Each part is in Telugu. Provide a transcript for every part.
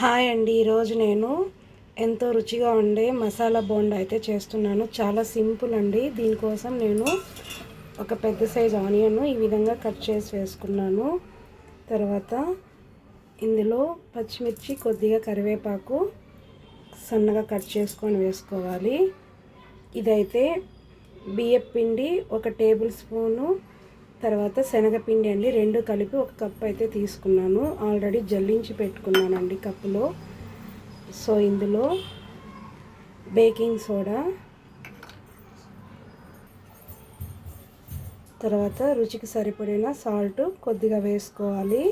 హాయ్ అండి ఈరోజు నేను ఎంతో రుచిగా ఉండే మసాలా బోండా అయితే చేస్తున్నాను. చాలా సింపుల్ అండి. దీనికోసం నేను ఒక పెద్ద సైజ్ ఆనియన్ ఈ విధంగా కట్ చేసి వేసుకున్నాను. తర్వాత ఇందులో పచ్చిమిర్చి కొద్దిగా కరివేపాకు సన్నగా కట్ చేసుకొని వేసుకోవాలి. ఇదైతే బియ్యపిండి ఒక టేబుల్ స్పూను తర్వాత శనగపిండి అండి రెండు కలిపి ఒక కప్ అయితే తీసుకున్నాను. ఆల్రెడీ జల్లించి పెట్టుకున్నానండి కప్పులో. సో ఇందులో బేకింగ్ సోడా తర్వాత రుచికి సరిపడిన సాల్ట్ కొద్దిగా వేసుకోవాలి.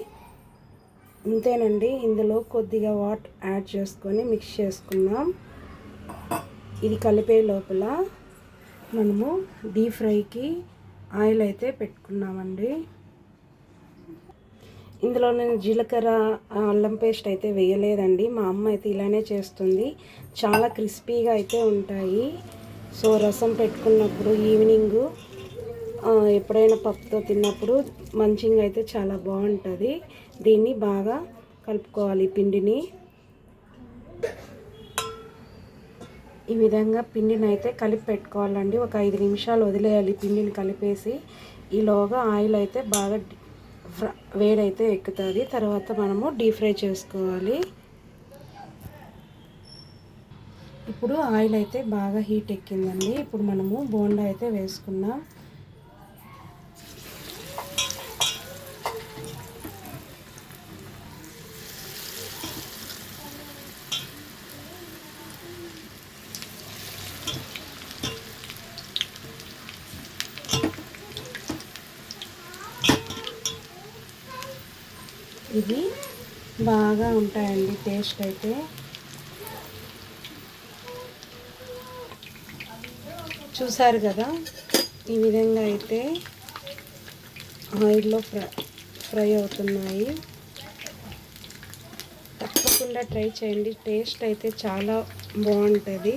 ఇంతేనండి ఇందులో కొద్దిగా వాట్ యాడ్ చేసుకొని మిక్స్ చేసుకుందాం ఇది కలిపే లోపల మనము డీప్ ఫ్రైకి ఆయిల్ అయితే పెట్టుకున్నామండి. ఇందులో నేను జీలకర్ర అల్లం పేస్ట్ అయితే వేయలేదండి. మా అమ్మ అయితే ఇలానే చేస్తుంది. చాలా క్రిస్పీగా అయితే ఉంటాయి. సో రసం పెట్టుకున్నప్పుడు ఈవినింగ్ ఎప్పుడైనా పప్పుతో తిన్నప్పుడు మంచిగా అయితే చాలా బాగుంటుంది. దీన్ని బాగా కలుపుకోవాలి పిండిని. ఈ విధంగా పిండిని అయితే కలిపి పెట్టుకోవాలండి. ఒక ఐదు నిమిషాలు వదిలేయాలి పిండిని కలిపేసి. ఈలోగా ఆయిల్ అయితే బాగా వేడైతే ఎక్కుతుంది. తర్వాత మనము డీప్ ఫ్రై చేసుకోవాలి. ఇప్పుడు ఆయిల్ అయితే బాగా హీట్ ఎక్కిందండి. ఇప్పుడు మనము బోండా అయితే వేసుకున్నాం ఇవి బాగా ఉంటాయండి టేస్ట్ అయితే. చూసారు కదా? ఈ విధంగా అయితే ఆయిల్లో ఫ్రై ఫ్రై అవుతున్నాయి. తప్పకుండా ట్రై చేయండి టేస్ట్ అయితే చాలా బాగుంటుంది.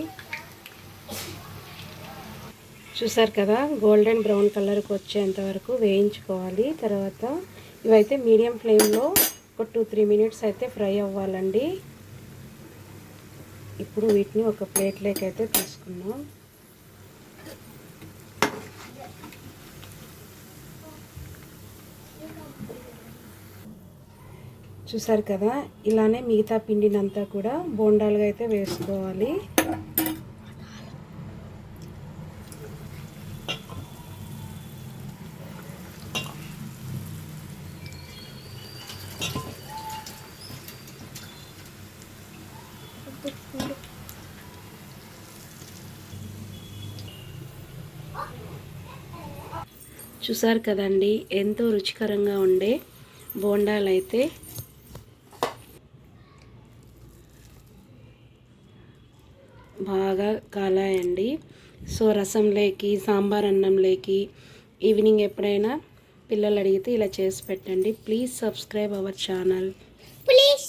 చూసారు కదా? గోల్డెన్ బ్రౌన్ కలర్కి వచ్చేంత వరకు వేయించుకోవాలి. తర్వాత ఇవైతే మీడియం ఫ్లేమ్లో ఒక టూ త్రీ మినిట్స్ అయితే ఫ్రై అవ్వాలండి. ఇప్పుడు వీటిని ఒక ప్లేట్లోకి అయితే తీసుకున్నాం చూసారు కదా ఇలానే మిగతా పిండినంతా కూడా బోండాలుగా అయితే వేసుకోవాలి. చూసారు కదండి ఎంతో రుచికరంగా ఉండే బోండాలు అయితే బాగా కాలాయండి. సో రసం లేకి సాంబార్ అన్నం లేకి ఈవినింగ్ ఎప్పుడైనా పిల్లలు అడిగితే ఇలా చేసి పెట్టండి. Please subscribe our channel. Please